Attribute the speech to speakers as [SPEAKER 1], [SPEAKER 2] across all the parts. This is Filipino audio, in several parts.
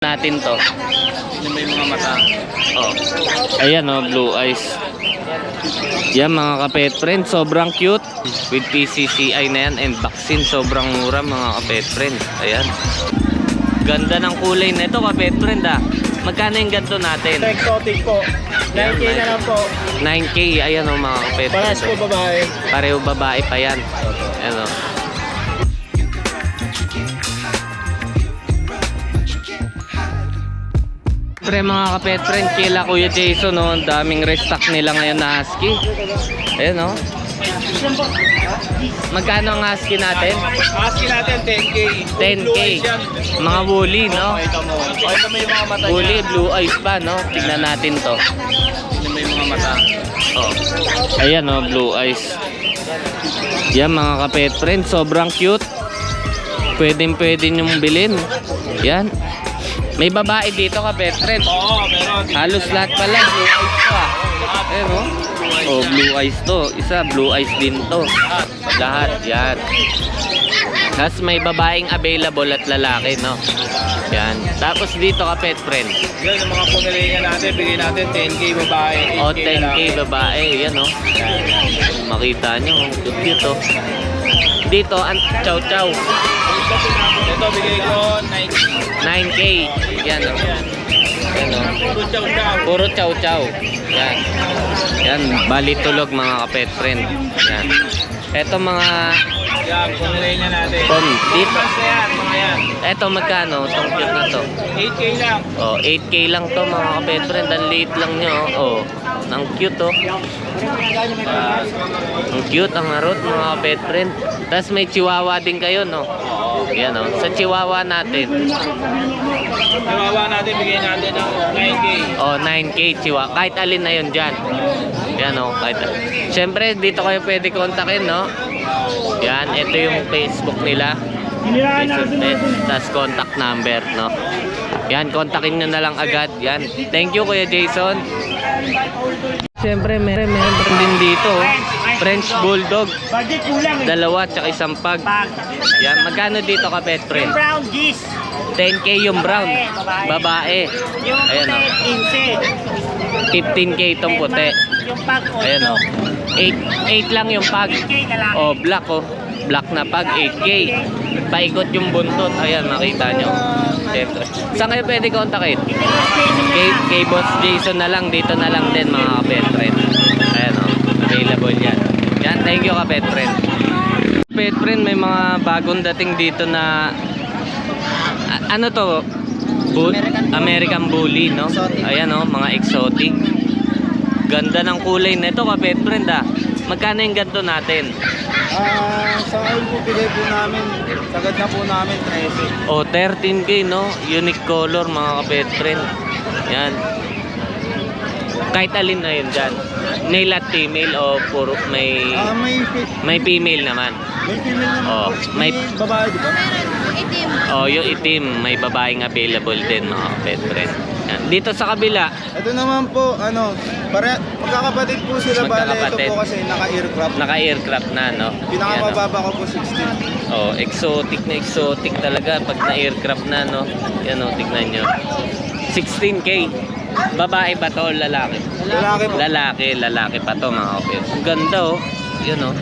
[SPEAKER 1] natin to.
[SPEAKER 2] Yung mga mata?
[SPEAKER 1] Oh. Ayan oh, blue eyes. Yan mga kapet friend, sobrang cute. With PCCI na yan and vaccine, sobrang mura mga kapet friend. Ayan. Ganda ng kulay na ito kapet friend ah. Magkano yung ganito natin?
[SPEAKER 2] Exotic po. 9K na lang po.
[SPEAKER 1] 9K, ayan oh mga kapet friend.
[SPEAKER 2] Paras po babae.
[SPEAKER 1] Pareho babae pa yan. Ayan oh. Pre mga kapet friend, kila Kuya Jason no, ang daming restock nila ngayon na husky. Ayan oh. Magkano ang husky natin?
[SPEAKER 2] Asking natin 10K.
[SPEAKER 1] 10K. Mga woolly, no?
[SPEAKER 2] Ito mo. Ito mo yung mga mata
[SPEAKER 1] Woolly, blue eyes pa, no? Tignan natin to.
[SPEAKER 2] Ito mo yung mga mata.
[SPEAKER 1] Oh. Ayan oh, blue eyes. Yan mga kapet friend, sobrang cute. Pwedeng pwede nyong bilhin. Yan. May babae dito kapet friend.
[SPEAKER 2] Oo, meron.
[SPEAKER 1] Halos lahat pala, blue eyes to ah. Ayan oh. Oh, blue eyes to. Isa, blue eyes din to. Lahat, yan. Tapos may babaeng available at lalaki, no? Yan. Tapos dito ka pet friend.
[SPEAKER 2] Yan yung mga pumilihan natin. Bigay natin 10K babae.
[SPEAKER 1] O,
[SPEAKER 2] 8K
[SPEAKER 1] 10k babae. Yan, no? Makita nyo, oh. cute cute, oh. Dito, an chow chow.
[SPEAKER 2] Ito bigay ko 9K.
[SPEAKER 1] 9k. Yan, oh. Yan, oh.
[SPEAKER 2] Puro chow chow.
[SPEAKER 1] Puro chow chow. Yan. Yan, bali tulog mga kapet friend. Yan. Eto mga
[SPEAKER 2] Yan, pumilihan natin.
[SPEAKER 1] pom dito.
[SPEAKER 2] Mga yan.
[SPEAKER 1] Eto magkano? Itong cute na to.
[SPEAKER 2] 8K lang.
[SPEAKER 1] Oh, 8k lang to mga kapet friend. Ang liit lang nyo. Oh, ang cute oh.
[SPEAKER 2] Ah,
[SPEAKER 1] Ang cute, ang harot mga kapet friend. Tapos may chihuahua din kayo, no?
[SPEAKER 2] Oo.
[SPEAKER 1] Yan oh. Sa chihuahua natin.
[SPEAKER 2] Kawawa natin, bigay natin ng 9K.
[SPEAKER 1] Oh, 9k chihuahua. Kahit alin na yun dyan. Yan oh. Kahit... Siyempre, dito kayo pwede kontakin, no? Yan, ito yung Facebook nila. Tas contact number, no? Yan, kontakin nyo na lang agad. Yan. Thank you, Kuya Jason. Siyempre, may meron din dito. oh. French Bulldog.
[SPEAKER 3] Eh.
[SPEAKER 1] Dalawa, tsaka isang pag. Yan, magkano dito ka, pet friend?
[SPEAKER 3] Brown geese.
[SPEAKER 1] 10k yung brown. Babae.
[SPEAKER 3] Yung
[SPEAKER 1] Ayan oh.
[SPEAKER 3] puti, 15.
[SPEAKER 1] 15k itong puti.
[SPEAKER 3] Yung pag
[SPEAKER 1] Ayan o. 8, 8 lang yung pag.
[SPEAKER 3] 8K na lang.
[SPEAKER 1] Oh, black oh. Black na pag, 8k. Paikot yung buntot. Ayan, makita nyo. Siyempre. Saan kayo pwede kontakin? Kay, kay Boss Jason na lang. Dito na lang din mga kapet friend. Ayan o. Available yan. Yan, thank you kapet friend. Pet friend, may mga bagong dating dito na... A- ano to? Bu- American Bully, no? Ayan o, mga exotic. Ganda ng kulay nito kapet friend ah. Magkano yung ganito natin?
[SPEAKER 2] Ah, sa ngayon po bigay po namin, sagad na po namin 13.
[SPEAKER 1] O, 13k, no? Unique color, mga kapet friend. Yan. Kahit alin na yun dyan. Male at female o puro may...
[SPEAKER 2] Ah, may
[SPEAKER 1] May female naman.
[SPEAKER 2] may female naman
[SPEAKER 1] Oh, may-
[SPEAKER 2] May babae, di ba?
[SPEAKER 1] O, yung itim, may babaeng available din, mga kapet friend. Yan. Dito sa kabila,
[SPEAKER 2] Ito naman po, ano, pare, magkakapatid po sila. Bale, ito
[SPEAKER 1] Magkakapatid.
[SPEAKER 2] po kasi naka-aircraft.
[SPEAKER 1] naka-aircraft na, no? Yan, oh.
[SPEAKER 2] Pinakamababa ko po 16.
[SPEAKER 1] Oh, exotic na exotic talaga pag na-aircraft na, no? Yan, oh, tignan nyo. 16k. Babae ba to o lalaki?
[SPEAKER 2] Lalaki po.
[SPEAKER 1] Lalaki, lalaki pa to mga kapit. Ang ganda oh. Yun oh.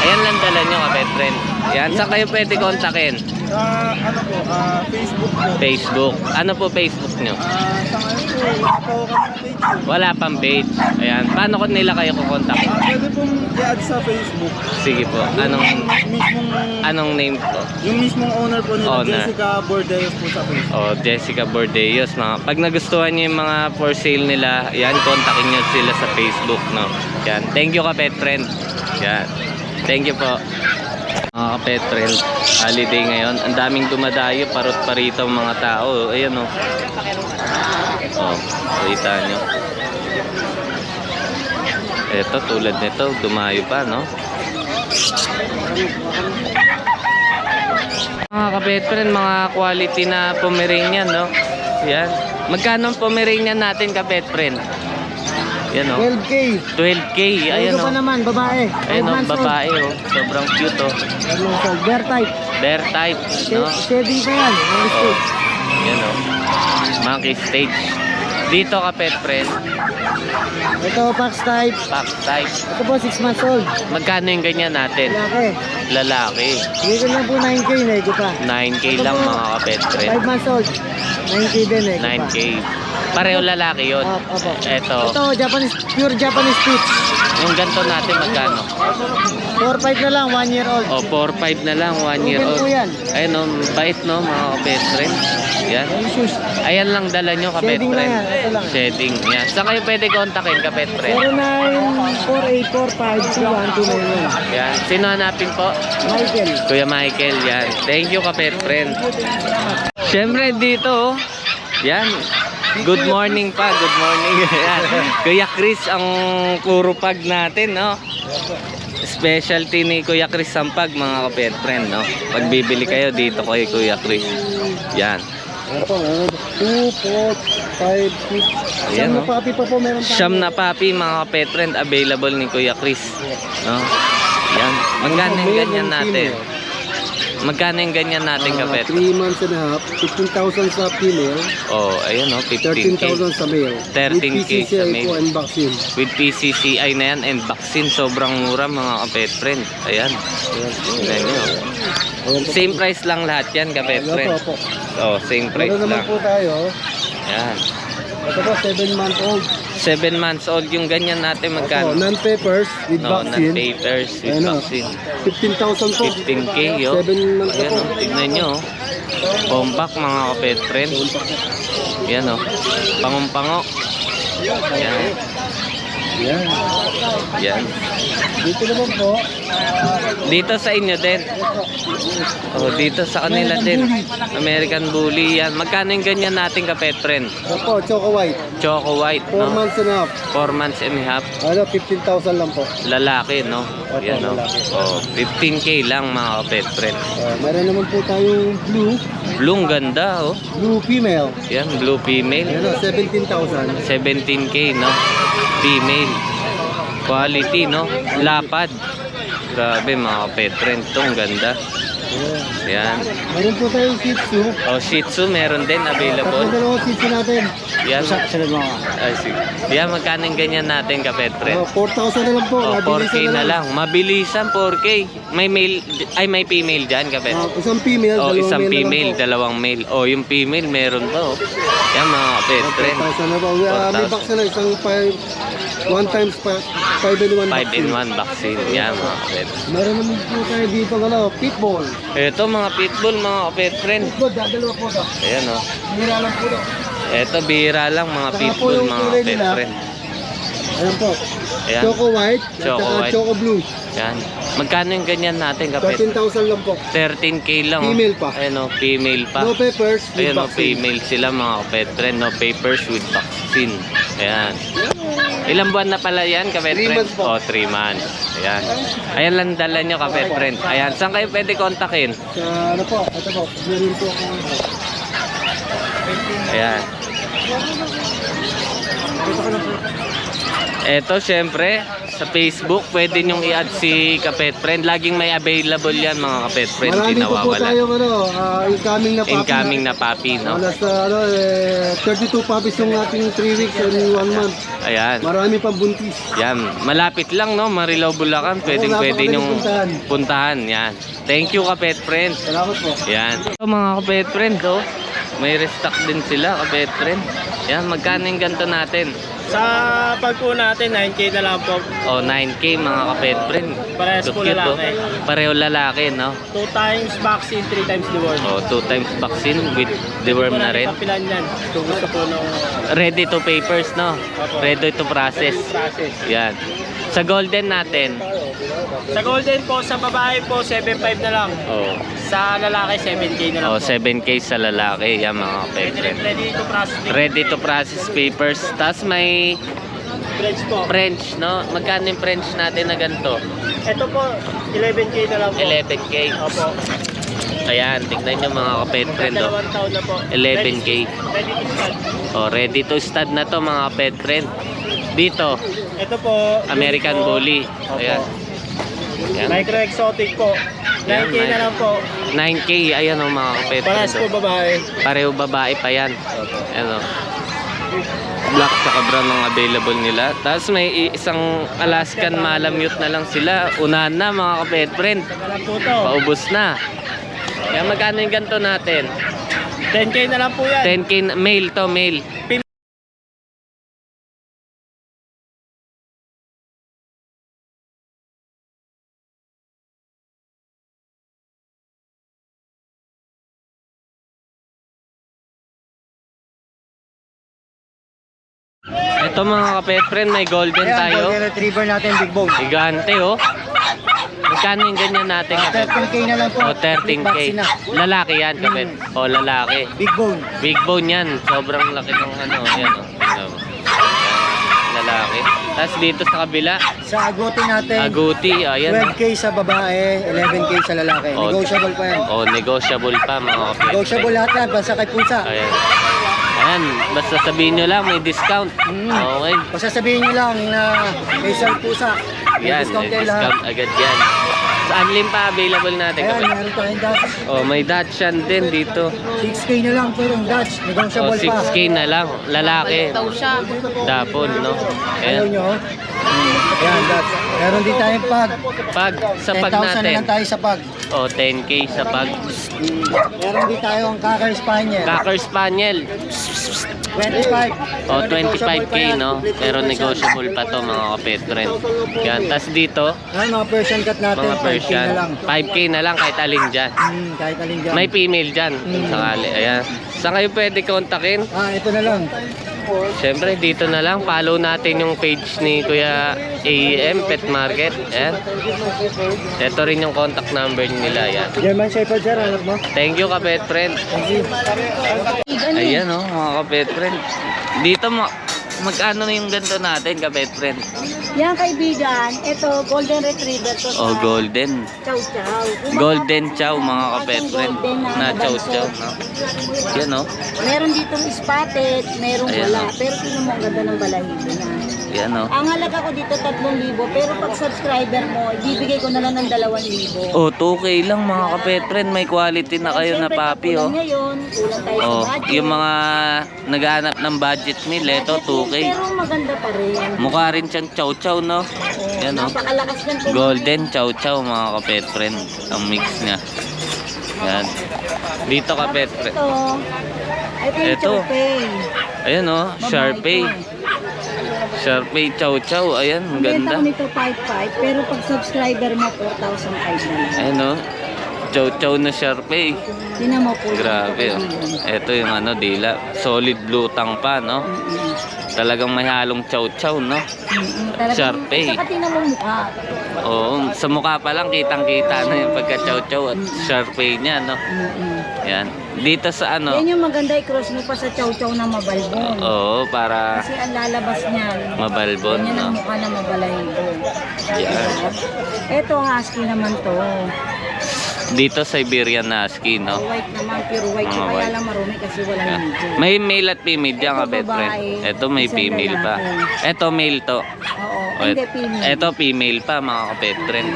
[SPEAKER 1] Ayan lang dala nyo kapit friend. Yan, saan kayo pwede kontakin?
[SPEAKER 2] Sa, ano po, ah, Facebook po.
[SPEAKER 1] Facebook. Ano po Facebook nyo?
[SPEAKER 2] Ah, sa ngayon po, wala ako kami page.
[SPEAKER 1] Wala pang page. Ayan. Paano ko nila kayo kukontak?
[SPEAKER 2] Ah, pwede pong i-add sa Facebook.
[SPEAKER 1] Sige po. Anong
[SPEAKER 2] mismong,
[SPEAKER 1] anong name po?
[SPEAKER 2] yung mismong owner po nila,
[SPEAKER 1] Owner.
[SPEAKER 2] Jessica Bordeaux po sa Facebook.
[SPEAKER 1] Oh, Jessica Bordeos. Mga, pag nagustuhan niyo yung mga for sale nila, yan, kontakin niyo sila sa Facebook, no? Yan. Thank you ka, pet friend. Yan. Thank you po. Mga ka-pet friend, holiday ngayon. Ang daming dumadayo, parot parito mga tao. Ayan, oh. Oh, kita nyo. Ito, tulad nito, dumayo pa, no? Mga ka-pet friend, mga quality na Pomeranian, no? Yan. Magkano ang Pomeranian natin, ka-pet friend? Yan, oh.
[SPEAKER 2] 12K.
[SPEAKER 1] 12K. Ayan,
[SPEAKER 3] Ito pa
[SPEAKER 1] oh.
[SPEAKER 3] naman, babae.
[SPEAKER 1] Ayan, oh,
[SPEAKER 3] 5 months old.
[SPEAKER 1] babae, oh. Sobrang cute, oh.
[SPEAKER 3] Months old. Bear type.
[SPEAKER 1] Bear type, no?
[SPEAKER 3] Shedding pa yan.
[SPEAKER 1] Oh. Yan o. Monkey stage. Dito ka pet friend.
[SPEAKER 4] Ito, Pax type.
[SPEAKER 1] Pack type.
[SPEAKER 4] Ito po, 6 months old.
[SPEAKER 1] Magkano yung ganyan natin?
[SPEAKER 4] Lalaki.
[SPEAKER 1] Lalaki.
[SPEAKER 4] Dito lang po 9K, nego pa.
[SPEAKER 1] 9K lang mga ka-pet friend.
[SPEAKER 4] 5 months old. 9K din, pa.
[SPEAKER 1] 9K. Pareho lalaki yun.
[SPEAKER 4] Opo.
[SPEAKER 1] Ito.
[SPEAKER 4] Ito, Japanese, pure Japanese Spitz.
[SPEAKER 1] Yung ganito natin magkano?
[SPEAKER 4] 4-5 na lang, 1 year old.
[SPEAKER 1] O, 4-5 na lang, 1 year old.
[SPEAKER 4] po yan.
[SPEAKER 1] Ayun o, bait no, mga ka-pet friend. Yan.
[SPEAKER 4] Yung shoes.
[SPEAKER 1] Ayan lang dala nyo, ka-pet
[SPEAKER 4] Shedding lang
[SPEAKER 1] friend.
[SPEAKER 4] yan, ito lang.
[SPEAKER 1] Shedding. Yan. Saan kayo pwede kontakin, ka-pet friend?
[SPEAKER 4] 0948452129.
[SPEAKER 1] Yan. Sino hanapin po?
[SPEAKER 4] Michael.
[SPEAKER 1] Kuya Michael, yan. Thank you, ka-pet friend. Siyempre, dito, oh. Yan. Good morning pa, good morning. Yan. Kuya Chris, ang puro pag natin, no? Specialty ni Kuya Chris Sampag, mga ka-pet friend, no? Pag bibili kayo dito kay Kuya Chris. Yan.
[SPEAKER 4] Ito, 2, 4, 5, 6.
[SPEAKER 1] Ayan, oh.
[SPEAKER 4] papi pa po meron tayo.
[SPEAKER 1] Siyam na papi, mga ka-pet friend, available ni Kuya Chris. No? Yan. Magkano yung ganyan natin? Magkano yung ganyan natin, ka-pet?
[SPEAKER 4] 3 months and a half, 15,000 sa female,
[SPEAKER 1] Oh, ayun, no? 15K.
[SPEAKER 4] 13,000 sa male.
[SPEAKER 1] 13K
[SPEAKER 4] With
[SPEAKER 1] sa
[SPEAKER 4] PCCI
[SPEAKER 1] male.
[SPEAKER 4] po and vaccine.
[SPEAKER 1] With PCCI na yan and vaccine, sobrang mura mga ka-pet friend. Ayan.
[SPEAKER 4] Ayan.
[SPEAKER 1] Nyo.
[SPEAKER 4] Ayan po.
[SPEAKER 1] Same price lang lahat yan, ka-pet
[SPEAKER 4] Ayan
[SPEAKER 1] friend.
[SPEAKER 4] po, po.
[SPEAKER 1] Oh, same price
[SPEAKER 4] Meron naman
[SPEAKER 1] lang.
[SPEAKER 4] po tayo.
[SPEAKER 1] Yan.
[SPEAKER 4] Ito po, 7 month old.
[SPEAKER 1] 7 months old yung ganyan natin magkano?
[SPEAKER 4] non-papers with
[SPEAKER 1] No,
[SPEAKER 4] vaccine.
[SPEAKER 1] non-papers with
[SPEAKER 4] Ayan, oh.
[SPEAKER 1] vaccine.
[SPEAKER 4] 15,000 po.
[SPEAKER 1] 15K, yo.
[SPEAKER 4] 7 months
[SPEAKER 1] Ayan,
[SPEAKER 4] po.
[SPEAKER 1] oh. Tignan nyo. oh. Compact mga ka-pet friend. Yan, oh. Pangumpango. Yan.
[SPEAKER 4] Yan.
[SPEAKER 1] Yan.
[SPEAKER 4] Dito naman po,
[SPEAKER 1] Dito sa inyo din. Oh, dito sa kanila din. American Bully yan. Magkano yung ganyan natin ka pet friend?
[SPEAKER 4] ito po, Choco White.
[SPEAKER 1] Choco White,
[SPEAKER 4] 4
[SPEAKER 1] no?
[SPEAKER 4] months and a half.
[SPEAKER 1] 4 months and a half.
[SPEAKER 4] Ano, 15,000 lang po.
[SPEAKER 1] Lalaki, no? Yan,
[SPEAKER 4] lalaki.
[SPEAKER 1] Oh, 15k lang mga pet friend.
[SPEAKER 4] Uh, meron naman po tayong blue,
[SPEAKER 1] Blue, ang ganda, oh.
[SPEAKER 4] blue female.
[SPEAKER 1] Yan, blue female.
[SPEAKER 4] Ano, 17,000.
[SPEAKER 1] 17k, no? Female. Quality, no? Lapad. Grabe, mga pet friend. Ito, ang ganda.
[SPEAKER 4] Ayan.
[SPEAKER 1] Yan.
[SPEAKER 4] Meron po tayong Shih Tzu.
[SPEAKER 1] Oh, Shih Tzu, meron din
[SPEAKER 4] Tapos
[SPEAKER 1] available.
[SPEAKER 4] dalawang Shih Tzu natin.
[SPEAKER 1] Yan.
[SPEAKER 4] Sunod mo ka.
[SPEAKER 1] Ay, sige. Yan, magkano ganyan natin, kapet friend?
[SPEAKER 4] Oh, 4,000 na lang po.
[SPEAKER 1] Oh, 4K
[SPEAKER 4] Mabilisan
[SPEAKER 1] na lang. Mabilisan, 4K. May male, ay may female dyan, kapet.
[SPEAKER 4] Ah, isang female,
[SPEAKER 1] Oh,
[SPEAKER 4] dalawang
[SPEAKER 1] isang
[SPEAKER 4] male na lang
[SPEAKER 1] female,
[SPEAKER 4] po.
[SPEAKER 1] dalawang male. Oh, yung female, meron pa, oh. Yan, mga kapet
[SPEAKER 4] Oh,
[SPEAKER 1] friend.
[SPEAKER 4] 4,000 na po. Ah, may
[SPEAKER 1] 4,000.
[SPEAKER 4] vaccine na isang 5, 1 times 5 in 1
[SPEAKER 1] 5 in 1 vaccine. Yan, mga kapet.
[SPEAKER 4] Meron naman po tayo dito, ano, pitbull.
[SPEAKER 1] Ito, mga pitbull, mga kapet friend.
[SPEAKER 4] Pitbull, dadalawa po ito.
[SPEAKER 1] Ayan, oh.
[SPEAKER 4] Mira lang po ito.
[SPEAKER 1] Ito, bihira lang, mga
[SPEAKER 4] Saka
[SPEAKER 1] pitbull, mga kapet friend.
[SPEAKER 4] Ayan po.
[SPEAKER 1] Ayan.
[SPEAKER 4] Choco white,
[SPEAKER 1] Choco white.
[SPEAKER 4] choco blue.
[SPEAKER 1] Yan. Magkano yung ganyan natin, kapet?
[SPEAKER 4] 13,000 lang po.
[SPEAKER 1] 13k lang. oh.
[SPEAKER 4] Female pa.
[SPEAKER 1] Ayan, oh, female pa.
[SPEAKER 4] No peppers, with
[SPEAKER 1] Ayan o,
[SPEAKER 4] vaccine.
[SPEAKER 1] female sila mga pet friend, no papers with vaccine. Ayan. Ilang buwan na pala yan, kapet
[SPEAKER 4] Three
[SPEAKER 1] friend?
[SPEAKER 4] months po.
[SPEAKER 1] O, 3 months. Ayan. Ayan lang dala nyo, kapet friend. Ayan, saan kayo pwede kontakin?
[SPEAKER 4] Sa ano po, ito po, meron po ako.
[SPEAKER 1] Ayan.
[SPEAKER 4] Ito ko na po.
[SPEAKER 1] Eto, syempre, sa Facebook, pwede nyong i-add si kapet friend. Laging may available yan, mga kapet friend. Hindi
[SPEAKER 4] Marami po po
[SPEAKER 1] nawawala.
[SPEAKER 4] tayong ano, ah, incoming na puppy.
[SPEAKER 1] Incoming na papi, no?
[SPEAKER 4] Wala sa ano, eh, 32 puppies yung ating 3 weeks and 1 month.
[SPEAKER 1] Ayan.
[SPEAKER 4] Marami pang buntis.
[SPEAKER 1] Yan, malapit lang no, Marilao Bulacan. Pwedeng pwede
[SPEAKER 4] napakadaling
[SPEAKER 1] nyong
[SPEAKER 4] puntahan.
[SPEAKER 1] puntahan. Yan. Thank you, kapet friend.
[SPEAKER 4] Salamat po.
[SPEAKER 1] Yan. Ito mga kapet friend, oh. May restock din sila, kapet friend. Yan, magkano yung ganito natin?
[SPEAKER 3] Sa pagpo natin, 9K na lang po.
[SPEAKER 1] O, 9K mga kapet friend.
[SPEAKER 3] Parehas po
[SPEAKER 1] Cute,
[SPEAKER 3] lalaki.
[SPEAKER 1] oh. Pareho lalaki, no?
[SPEAKER 3] 2 times vaccine, 3 times deworm.
[SPEAKER 1] O, two times vaccine with deworm na rin.
[SPEAKER 3] Kapilan yan. Kung gusto po nung
[SPEAKER 1] Ready to papers, no? Ready to process.
[SPEAKER 3] process.
[SPEAKER 1] Yan. Sa golden natin,
[SPEAKER 3] Sa golden po, sa babae po, 7.5 na lang.
[SPEAKER 1] oh,
[SPEAKER 3] Sa lalaki, 7K na lang
[SPEAKER 1] oh
[SPEAKER 3] po.
[SPEAKER 1] 7K sa lalaki. Yan mga friend.
[SPEAKER 3] Ready to process.
[SPEAKER 1] Ready to process papers. Tapos may
[SPEAKER 3] French po.
[SPEAKER 1] French, no? Magkano yung French natin na ganito?
[SPEAKER 3] Ito po, 11K na lang po.
[SPEAKER 1] 11K.
[SPEAKER 3] Opo.
[SPEAKER 1] Ayan, tignan nyo mga kapet friend, oh.
[SPEAKER 3] Dalawang taon na po.
[SPEAKER 1] 11K.
[SPEAKER 3] Ready to start.
[SPEAKER 1] Oh, ready to stud na to mga pet friend. Dito,
[SPEAKER 3] Ito po.
[SPEAKER 1] American
[SPEAKER 3] Bully
[SPEAKER 1] Bully.
[SPEAKER 3] po. Opo.
[SPEAKER 1] Ayan. Yan.
[SPEAKER 3] Micro exotic po. 9K
[SPEAKER 1] Yan,
[SPEAKER 3] na lang po.
[SPEAKER 1] 9K, ayan o mga kapet
[SPEAKER 3] Paras po babae.
[SPEAKER 1] Pareho babae pa yan. Ano. Black tsaka brown ang available nila. Tapos may isang Alaskan Malamute na lang sila. Unahan na mga kapet friend. Paubos na. Yan magkano yung ganito natin?
[SPEAKER 3] 10K na lang po yan.
[SPEAKER 1] 10k na- male to male. Ito mga kapet friend, may golden tayo.
[SPEAKER 2] Golden Retriever natin, big bone.
[SPEAKER 1] Gigante oh. Magkano yung ganyan natin kapet?
[SPEAKER 2] 13K na lang po.
[SPEAKER 1] O 13k. Lalaki yan kapet. O lalaki.
[SPEAKER 2] Big bone.
[SPEAKER 1] Big bone yan. Sobrang laki ng ano. Yan o. Yan. Lalaki. Tapos dito sa kabila,
[SPEAKER 2] Sa agote natin,
[SPEAKER 1] aguti. Ayan.
[SPEAKER 2] 12K sa babae, 11K sa lalaki.
[SPEAKER 1] Oh.
[SPEAKER 2] Negotiable pa yan.
[SPEAKER 1] O negotiable pa mga kapet.
[SPEAKER 2] Negotiable lahat yan, basta kay pusa.
[SPEAKER 1] Ayan. Ayan. Basta sabihin nyo lang may discount.
[SPEAKER 2] Mm.
[SPEAKER 1] Okay.
[SPEAKER 2] Basta sabihin nyo lang na may isang pusa. May
[SPEAKER 1] Yan.
[SPEAKER 2] discount
[SPEAKER 1] May
[SPEAKER 2] kayo lahat.
[SPEAKER 1] discount agad yan. Saan lim pa available natin
[SPEAKER 2] Ayan,
[SPEAKER 1] kapet?
[SPEAKER 2] meron tayong Dutch.
[SPEAKER 1] Oh, may Dachshund din dito.
[SPEAKER 2] 6K na lang pero yung Dutch. Negotiable pa.
[SPEAKER 1] 6k na lang. Lalaki. Dapon, no?
[SPEAKER 2] Ayaw
[SPEAKER 1] Ayan.
[SPEAKER 2] nyo? Ayan, Dutch. Meron din tayong pag.
[SPEAKER 1] Pag sa pag
[SPEAKER 2] 10,000 na
[SPEAKER 1] natin.
[SPEAKER 2] lang tayo sa pag.
[SPEAKER 1] O 10k sa pag.
[SPEAKER 2] Meron din tayo ang Cocker Spaniel.
[SPEAKER 1] Cocker Spaniel.
[SPEAKER 2] 25.
[SPEAKER 1] O 25k no. Pero negotiable pa to mga kapet friend. Yan. Tapos dito,
[SPEAKER 2] Ayan, mga Persian cat natin.
[SPEAKER 1] mga
[SPEAKER 2] 5K
[SPEAKER 1] Persian.
[SPEAKER 2] na lang.
[SPEAKER 1] 5k na lang kahit alin dyan.
[SPEAKER 2] Hmm, kahit alin dyan.
[SPEAKER 1] May female dyan.
[SPEAKER 2] Mm.
[SPEAKER 1] Sakali. Ayan. Saan kayo pwede kontakin?
[SPEAKER 2] Ah, ito na lang.
[SPEAKER 1] Siyempre, dito na lang. Follow natin yung page ni Kuya AEM Pet Market. Ayan. Ito rin yung contact number nila. Ayan.
[SPEAKER 2] German Shepherd sir, mo?
[SPEAKER 1] Thank you, kapet friend. Ayan oh, mga kapet friend. Dito mo, magkano na yung ganito natin, kapet friend?
[SPEAKER 5] Yan kaibigan, ito golden retriever to
[SPEAKER 1] Oh, golden.
[SPEAKER 5] chow chow.
[SPEAKER 1] Golden chow, mga kapet friend.
[SPEAKER 5] Golden na
[SPEAKER 1] chow chow, no? Yan oh.
[SPEAKER 5] Meron ditong spotted, merong
[SPEAKER 1] Ayan,
[SPEAKER 5] wala.
[SPEAKER 1] oh.
[SPEAKER 5] Pero tingnan mo ang ganda ng balahibo niya.
[SPEAKER 1] Yan oh.
[SPEAKER 5] Ang halaga ko dito 3,000 pero pag subscriber mo, ibibigay ko na lang ng 2,000.
[SPEAKER 1] Oh, 2K lang mga kapet friend. May quality na kayo na papi oh.
[SPEAKER 5] Ngayon, kulang tayo
[SPEAKER 1] Oh,
[SPEAKER 5] sa budget.
[SPEAKER 1] yung mga naghahanap ng budget meal, ito 2K.
[SPEAKER 5] Pero maganda pa rin.
[SPEAKER 1] Mukha rin siyang chow chow, no?
[SPEAKER 5] Oh,
[SPEAKER 1] Yan oh.
[SPEAKER 5] Napakalakas ng.
[SPEAKER 1] Golden chow chow mga kapet friend. Ang mix niya. Yan. Dito kapet friend.
[SPEAKER 5] Ito, ito yung
[SPEAKER 1] Ito.
[SPEAKER 5] Chopay.
[SPEAKER 1] Ayan oh, Sharpay. Sharpay chow chow. Ayan, ang ganda.
[SPEAKER 5] ko nito 5,500 pero pag subscriber mo 4,500 na lang.
[SPEAKER 1] Ayan oh. Chow chow na Sharpay.
[SPEAKER 5] Tinan mo po.
[SPEAKER 1] Grabe oh. Ito yung ano, dila. Solid blue tang pa, no? Talagang may halong chow chow, no? Sharpay.
[SPEAKER 5] Saka tingnan mo mukha.
[SPEAKER 1] Oo, sa mukha pa lang kitang-kita na yung pagka chow chow at Sharpay niya, no? Yan. Dito sa ano,
[SPEAKER 5] Yan yung maganda i-cross mo pa sa chow-chow na mabalbon.
[SPEAKER 1] oo, para
[SPEAKER 5] Kasi ang lalabas niyan.
[SPEAKER 1] mabalbon,
[SPEAKER 5] ang
[SPEAKER 1] no?
[SPEAKER 5] mukha na mabalahibo.
[SPEAKER 1] Yan.
[SPEAKER 5] Ito husky naman to.
[SPEAKER 1] Dito Siberian Husky, no?
[SPEAKER 5] White naman, pure white.
[SPEAKER 1] Mga
[SPEAKER 5] Kaya
[SPEAKER 1] white.
[SPEAKER 5] lang marumi kasi wala
[SPEAKER 1] Yan.
[SPEAKER 5] nito.
[SPEAKER 1] May male at female dyan ka, best friend. Ito may
[SPEAKER 5] Isang
[SPEAKER 1] female pa.
[SPEAKER 5] lalaki.
[SPEAKER 1] Ito male to.
[SPEAKER 5] Oo,
[SPEAKER 1] O,
[SPEAKER 5] hindi female.
[SPEAKER 1] Ito female pa, mga kapet friend.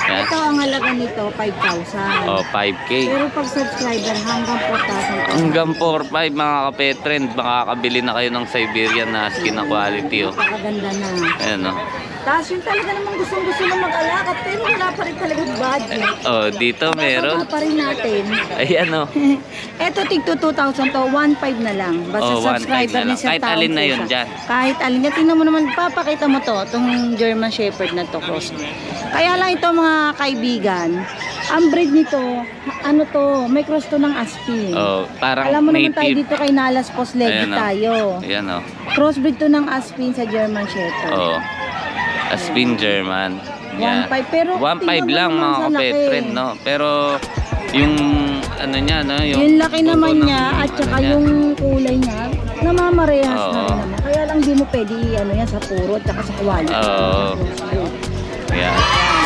[SPEAKER 5] Ito ang halaga nito, 5,000.
[SPEAKER 1] O, 5K.
[SPEAKER 5] Pero pag subscriber hanggang 4,000.
[SPEAKER 1] Hanggang 4-5 mga kapet friend, makakabili na kayo ng Siberian Husky na quality, oh.
[SPEAKER 5] Napakaganda na.
[SPEAKER 1] Ayan, oh.
[SPEAKER 5] Tapos yung talaga namang gustong gusto na mag-alakat pero wala pa rin talaga budget.
[SPEAKER 1] Oh, dito meron.
[SPEAKER 5] Bababa pa rin natin.
[SPEAKER 1] Ayan, oh.
[SPEAKER 5] Eto, tigto 2,000 to, 1,500 na lang. Basta
[SPEAKER 1] Oh, 1,500
[SPEAKER 5] subscriber
[SPEAKER 1] na
[SPEAKER 5] ni
[SPEAKER 1] lang.
[SPEAKER 5] Sir
[SPEAKER 1] Kahit
[SPEAKER 5] Taong
[SPEAKER 1] alin na yun
[SPEAKER 5] Pusa.
[SPEAKER 1] dyan.
[SPEAKER 5] Kahit alin. Yan, tingnan mo naman, papakita mo to, itong German Shepherd na to, cross. Kaya lang ito mga kaibigan, ang breed nito, ano to, may cross to ng Aspin.
[SPEAKER 1] Oh, parang
[SPEAKER 5] Alam mo naman tayo
[SPEAKER 1] native.
[SPEAKER 5] dito kay Nalas Poslegi
[SPEAKER 1] Ayan, oh.
[SPEAKER 5] tayo.
[SPEAKER 1] Ayan, oh.
[SPEAKER 5] Crossbreed to ng Aspin sa German Shepherd.
[SPEAKER 1] Oh. Aspin German. Yan.
[SPEAKER 5] 1.5, pero
[SPEAKER 1] 1.5
[SPEAKER 5] tingnan mo
[SPEAKER 1] lang mga kapet friend, no? Pero yung ano niya, no? Yung,
[SPEAKER 5] Yung laki naman
[SPEAKER 1] ng
[SPEAKER 5] niya at
[SPEAKER 1] ano
[SPEAKER 5] saka
[SPEAKER 1] niya.
[SPEAKER 5] yung kulay niya, namamarehas na
[SPEAKER 1] Oo.
[SPEAKER 5] rin naman. Kaya lang di mo pwede ano yan sa puro at saka sa quality.
[SPEAKER 1] Oo. Yan.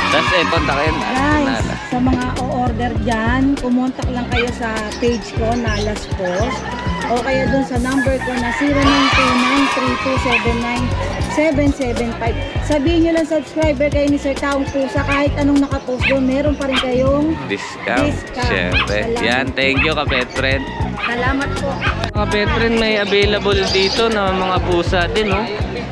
[SPEAKER 1] Tapos eh, kontakin.
[SPEAKER 5] Guys, sa mga o-order dyan, kumontak lang kayo sa page ko, Nalas Post. O kaya dun sa number ko na 09293279-775. Sabihin nyo lang subscriber kayo ni Sir Taong Pusa kahit anong nakapost doon, meron pa rin kayong
[SPEAKER 1] Discount.
[SPEAKER 5] Discount.
[SPEAKER 1] Siyempre.
[SPEAKER 5] Salamat.
[SPEAKER 1] Yan, thank you kapet friend.
[SPEAKER 5] salamat po.
[SPEAKER 1] Mga pet friend, may available dito na mga pusa din, oh.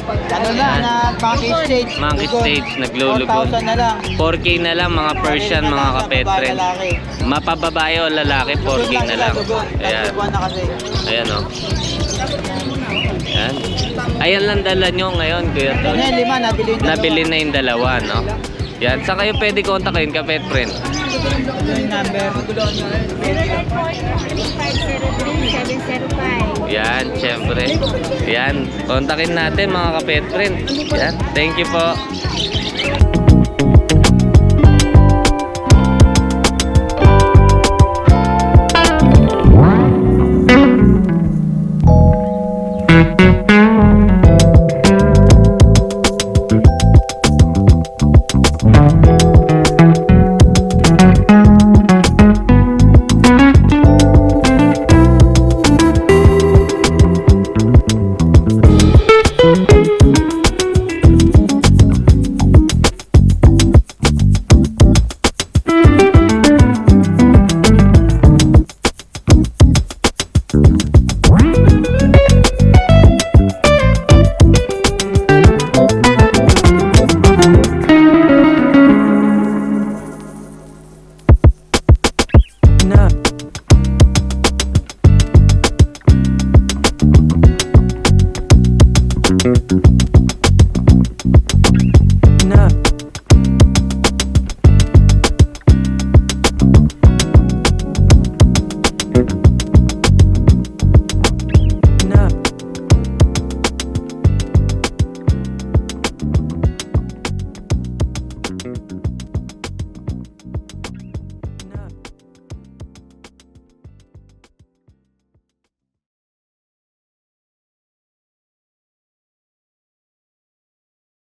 [SPEAKER 2] Ano na, na monkey stage.
[SPEAKER 1] Monkey stage, naglulugon.
[SPEAKER 2] 4,000 na lang.
[SPEAKER 1] 4K na lang mga Persian, mga kapet
[SPEAKER 2] Babae,
[SPEAKER 1] friend.
[SPEAKER 2] lalaki.
[SPEAKER 1] Mapababae o lalaki, 4K na lang. Ayan.
[SPEAKER 2] Ayan. na.
[SPEAKER 1] Ayan, oh. Ayan. Ayan lang dala nyo ngayon, Kuya Tol.
[SPEAKER 2] Ano yan, lima, nabili dalawa.
[SPEAKER 1] Nabili na yung dalawa, no? Yan. Saan kayo pwede kontakin, kapet friend?
[SPEAKER 2] Ito yung number.
[SPEAKER 1] Yan, syempre. Yan. Kontakin natin mga kapet friend. Yan. Thank you po.